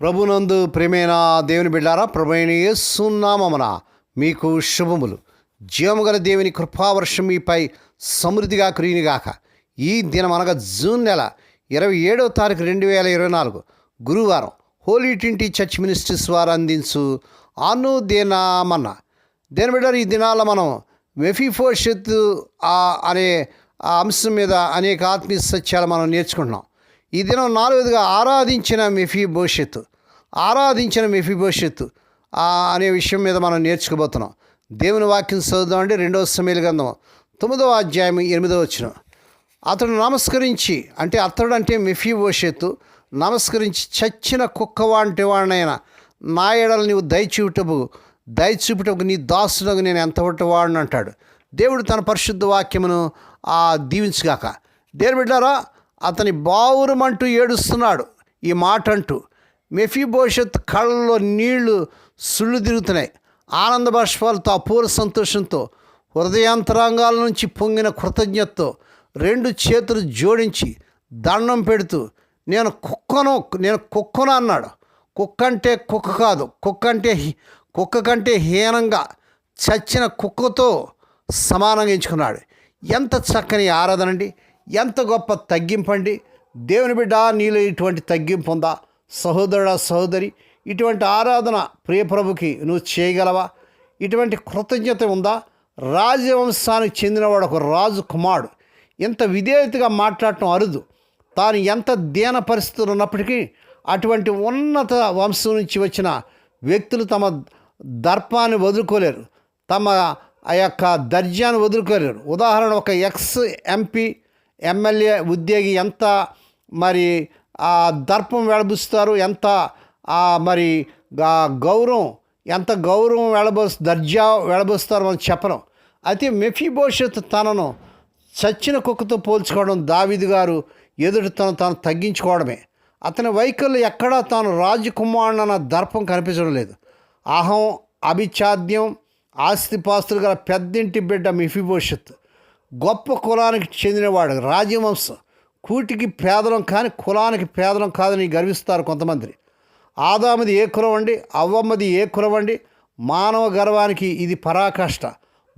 ప్రభునందు ప్రేమైన దేవుని బిడ్డారా ప్రభుైన యేసునామమున మీకు శుభములు. జీవముగల దేవుని కృపావర్షం మీపై సమృద్ధిగా కురినిగాక ఈ దినం అనగా జూన్ నెల ఇరవై ఏడవ తారీఖు రెండు వేల ఇరవై నాలుగు గురువారం హోలీ ట్వంటీ చర్చ్ మినిస్ట్రీస్ వారు అందించు అను దినామన్న దేని బిడ్డారు ఈ దినాల మనం వెఫిఫోషత్ అనే ఆ అంశం మీద అనేక ఆత్మీయ సత్యాలు మనం నేర్చుకుంటున్నాం. ఈ దినం నాలుగవదిగా ఆరాధించిన మెఫీ భవిష్యత్తు ఆరాధించిన మెఫీ అనే విషయం మీద మనం నేర్చుకోబోతున్నాం. దేవుని వాక్యం చదువుదామండి రెండవ సమయలు గ్రంథం తొమ్మిదవ అధ్యాయం ఎనిమిదవ వచ్చిన. అతడు నమస్కరించి అంటే అతడు అంటే మెఫీభవిష్యత్తు నమస్కరించి చచ్చిన కుక్క వంటి వాడినైనా నా ఎడలు నీవు దయచూపుటకు దయచూపుటకు నీ దాసులకు నేను ఎంత వాడిని అంటాడు. దేవుడు తన పరిశుద్ధ వాక్యమును ఆ దీవించుగాక. దేవుడు బిడ్డారా అతని బావురమంటూ ఏడుస్తున్నాడు. ఈ మాట అంటూ మెఫీభవిష్యత్ కళ్ళలో నీళ్ళు సుళ్ళు తిరుగుతున్నాయి ఆనంద బాష్పాలతో అపూర్వ సంతోషంతో హృదయాంతరాంగాల నుంచి పొంగిన కృతజ్ఞతతో రెండు చేతులు జోడించి దండం పెడుతూ నేను కుక్కను నేను కుక్కను అన్నాడు. కుక్క అంటే కుక్క కాదు కుక్క అంటే హీ- కుక్క కంటే హీనంగా చచ్చిన కుక్కతో సమానంగా ఎంచుకున్నాడు. ఎంత చక్కని ఆరాధన అండి ఎంత గొప్ప తగ్గింపండి దేవుని బిడ్డ నీలో ఇటువంటి తగ్గింపు ఉందా? సహోదరుడ సహోదరి ఇటువంటి ఆరాధన ప్రియప్రభుకి నువ్వు చేయగలవా? ఇటువంటి కృతజ్ఞత ఉందా? రాజవంశానికి చెందినవాడు ఒక రాజు కుమారుడు. ఇంత విధేయతగా మాట్లాడటం అరుదు. తాను ఎంత దీన పరిస్థితులు ఉన్నప్పటికీ అటువంటి ఉన్నత వంశం నుంచి వచ్చిన వ్యక్తులు తమ దర్పాన్ని వదులుకోలేరు. తమ ఆ యొక్క దర్జాను వదులుకోలేరు. ఉదాహరణ ఒక ఎక్స్ ఎంపీ ఎమ్మెల్యే ఉద్యోగి ఎంత మరి ఆ దర్పం వెడబుస్తారు ఎంత మరి గౌరవం ఎంత గౌరవం వెళబోస్ దర్జా వెళబోస్తారు మనం చెప్పడం అయితే మెఫీభవిష్యత్తు తనను చచ్చిన కుక్కతో పోల్చుకోవడం దావిది గారు ఎదుటి తను తాను తగ్గించుకోవడమే. అతని వైఖరులు ఎక్కడా తాను రాజకుమారుడన్న దర్పం కనిపించడం లేదు. అహం అభిచాద్యం ఆస్తిపాస్తులు గల పెద్దింటి బిడ్డ మిఫిభవిష్యత్తు గొప్ప కులానికి చెందినవాడు రాజవంశం. కూటికి పేదలం కానీ కులానికి పేదలం కాదని గర్విస్తారు కొంతమంది. ఆదామది ఏ కులం అండి? అవ్వమ్మది ఏ కులం అండి? మానవ గర్వానికి ఇది పరాకాష్ట.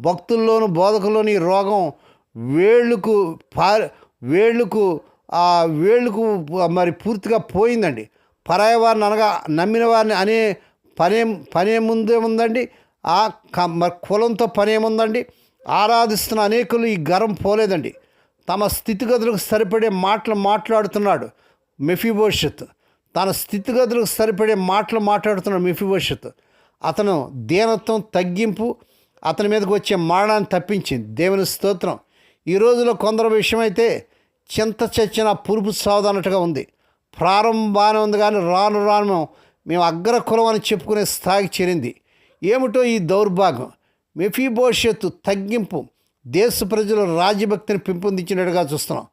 భక్తుల్లోను బోధకుల్లోని రోగం వేళ్ళకు పా వేళ్ళకు ఆ వేళ్ళకు మరి పూర్తిగా పోయిందండి. పరాయవారిని అనగా నమ్మిన వారిని అనే పనే పనే ముందే ఉందండి. ఆ క- మరి కులంతో పనేముందండి ఆరాధిస్తున్న అనేకులు ఈ గర్వం పోలేదండి. తమ స్థితిగతులకు సరిపడే మాటలు మాట్లాడుతున్నాడు మెఫీభవిష్యత్ తన స్థితిగతులకు సరిపడే మాటలు మాట్లాడుతున్నాడు మెఫీభవిష్యత్ అతను దీనత్వం తగ్గింపు అతని మీదకి వచ్చే మరణాన్ని తప్పించింది. దేవుని స్తోత్రం. ఈ రోజులో కొందరు విషయమైతే చింత చచ్చిన పురుపు సావదన్నట్టుగా ఉంది. ప్రారంభం బాగానే ఉంది కానీ రాను రాను మేము అగ్ర కులం అని చెప్పుకునే స్థాయికి చేరింది. ఏమిటో ఈ దౌర్భాగ్యం. మెఫీభవిష్యత్తు తగ్గింపు దేశ ప్రజలు రాజ్యభక్తిని పెంపొందించినట్టుగా చూస్తున్నాం.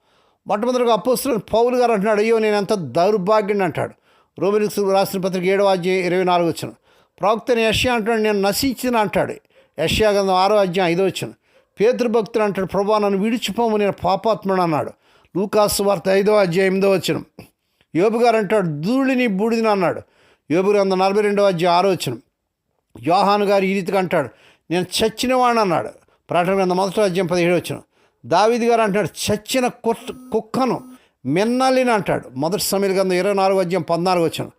మొట్టమొదటిగా అపోస్తులను పౌలు గారు అంటున్నాడు అయ్యో నేను ఎంత దౌర్భాగ్యం అంటాడు. రోమిలిక్స్ రాసిన పత్రిక ఏడవ అధ్యాయం ఇరవై నాలుగు వచ్చిన ప్రవక్తని యష్యా అంటాడు నేను నశించిన అంటాడు. యష్యా గంధం ఆరో అధ్యాయం ఐదో వచ్చిన పేతృభక్తులు అంటాడు ప్రభా నన్ను విడిచిపోము నేను పాపాత్ముడు అన్నాడు. లూకాసు వార్త ఐదో అధ్యాయం ఎనిమిదో వచ్చిన యోబు గారు అంటాడు ధూళిని బూడిదని అన్నాడు. యోబు గ్రంథం నలభై రెండవ అధ్యాయం ఆరో వచ్చిన యోహాను గారు ఈ రీతిగా అంటాడు నేను చచ్చిన అన్నాడు. ప్రకటన గ్రంథం మొదటి రాజ్యం పదిహేడు వచ్చిన దావిది గారు అంటాడు చచ్చిన కుట్ కుక్కను మిన్నలిని అంటాడు. మొదటి సమయంలో గ్రంథం ఇరవై నాలుగు అధ్యాయం పద్నాలుగు వచ్చిన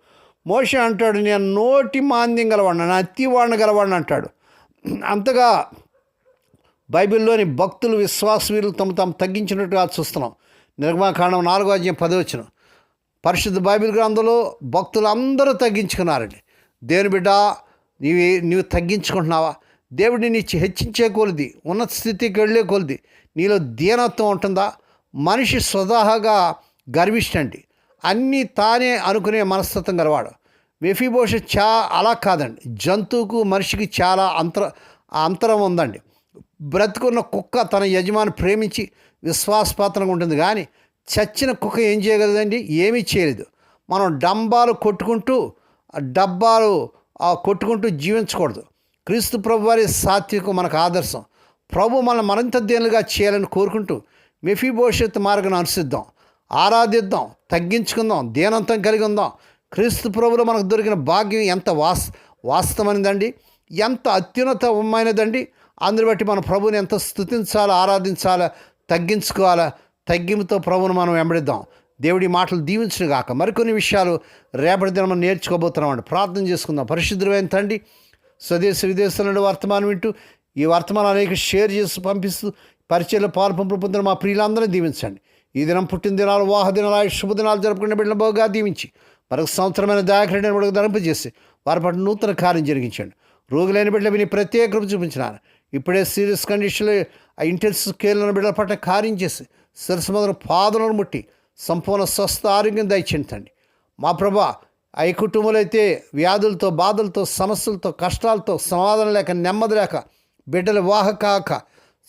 మోష అంటాడు నేను నోటి మాంద్యం గలవాడిని నేను అత్తివాడిని గలవాడిని అంటాడు. అంతగా బైబిల్లోని భక్తులు విశ్వాసవీరులు తమ తాము తగ్గించినట్టుగా చూస్తున్నాం. నిర్మాకాండం నాలుగో అధ్యాయం పది వచ్చిన పరిశుద్ధ బైబిల్ గ్రంథంలో భక్తులు అందరూ తగ్గించుకున్నారండి. దేని బిడ్డ నీవి నీవు తగ్గించుకుంటున్నావా? దేవుడిని నీ హెచ్చించే కొలిది ఉన్నత స్థితికి వెళ్ళే కొలిది. నీలో దీనత్వం ఉంటుందా? మనిషి స్వతహాగా గర్విష్టండి. అన్నీ తానే అనుకునే మనస్తత్వం గలవాడు. మెఫీభోష చా అలా కాదండి. జంతువుకు మనిషికి చాలా అంతర అంతరం ఉందండి. బ్రతుకున్న కుక్క తన యజమాని ప్రేమించి విశ్వాసపాత్రంగా ఉంటుంది. కానీ చచ్చిన కుక్క ఏం చేయగలదండి? ఏమీ చేయలేదు. మనం డంబాలు కొట్టుకుంటూ డబ్బాలు కొట్టుకుంటూ జీవించకూడదు. క్రీస్తు ప్రభు వారి సాత్వికం మనకు ఆదర్శం. ప్రభు మనల్ని మరింత దేనులుగా చేయాలని కోరుకుంటూ మెఫీ భవిష్యత్ మార్గం అనుసిద్దాం ఆరాధిద్దాం తగ్గించుకుందాం దీనంతం కలిగి ఉందాం. క్రీస్తు ప్రభులో మనకు దొరికిన భాగ్యం ఎంత వాస్ వాస్తవమైనదండి? ఎంత అత్యున్నతమైనదండి? అందుని బట్టి మన ప్రభుని ఎంత స్థుతించాలా ఆరాధించాలా తగ్గించుకోవాలా తగ్గింపుతో ప్రభుని మనం వెంబడిద్దాం. దేవుడి మాటలు దీవించిన గాక మరికొన్ని విషయాలు రేపటి దినం నేర్చుకోబోతున్నామండి. ప్రార్థన చేసుకుందాం. పరిశుద్ధమైన తండ్రి స్వదేశ విదేశాల నుండి వర్తమానం వింటూ ఈ వర్తమానం అనేక షేర్ చేసి పంపిస్తూ పరిచయలో పాలు పంపులు పొందిన మా ప్రియులందరినీ దీవించండి. ఈ దినం పుట్టినదినాలు వాహదినాలు వాహ దినాలు శుభదినాలు జరుపుకునే బిడ్డల బాగా దీవించి మరొక సంవత్సరమైన దయాకరణ బిడ్డకు ధరింపజేసి వారి పట్ల నూతన కార్యం జరిగించండి. రోగులైన బిడ్డలు విని ప్రత్యేక కృప చూపించినారు ఇప్పుడే సీరియస్ కండిషన్లో ఆ ఇంటెన్సివ్ కేర్లను బిడ్డల పట్ల కార్యం చేసి శిరస్సు మొదలు పాదలను ముట్టి సంపూర్ణ స్వస్థ ఆరోగ్యం దయచెందండి మా ప్రభా ఆ ఈ కుటుంబాలైతే వ్యాధులతో బాధలతో సమస్యలతో కష్టాలతో సమాధానం లేక నెమ్మది లేక బిడ్డలు వాహ కాక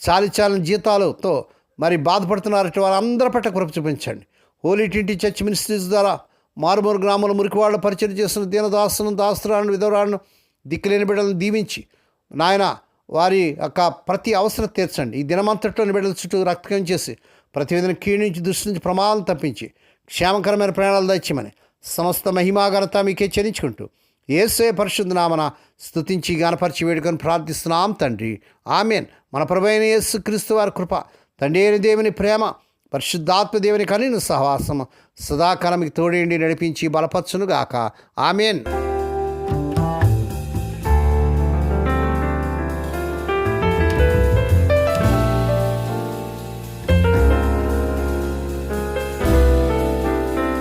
చాలి చాలని జీతాలతో మరి బాధపడుతున్నారట వారందరి పట్ల కృప చూపించండి. హోలీ టింటి చర్చ్ మినిస్ట్రీస్ ద్వారా మారుమూరు గ్రామంలో మురికివాళ్ళు పరిచయం చేస్తున్న దీనదాసులను దాస్తురాలను విధవరాలను దిక్కులేని బిడ్డలను దీవించి నాయన వారి యొక్క ప్రతి అవసరం తీర్చండి. ఈ దినమంతట్లోని బిడ్డల చుట్టూ రక్తకం చేసి ప్రతి విధంగా కీడు నుంచి దృష్టి నుంచి ప్రమాదం తప్పించి క్షేమకరమైన ప్రయాణాలు దయచేయమని సమస్త మహిమాఘనత మీకే చెల్లించుకుంటూ ఏసే పరిశుద్ధ నామన స్తుతించి గానపరిచి వేడుకొని ప్రార్థిస్తున్నాం తండ్రి. ఆమెన్. మన ప్రభైన యేసు క్రీస్తు వారి కృప తండ్రి అయిన దేవుని ప్రేమ పరిశుద్ధాత్మ దేవుని కలిగిన సహవాసం సదాకాలం మీకు తోడేండి నడిపించి బలపరచునుగాక. ఆమెన్.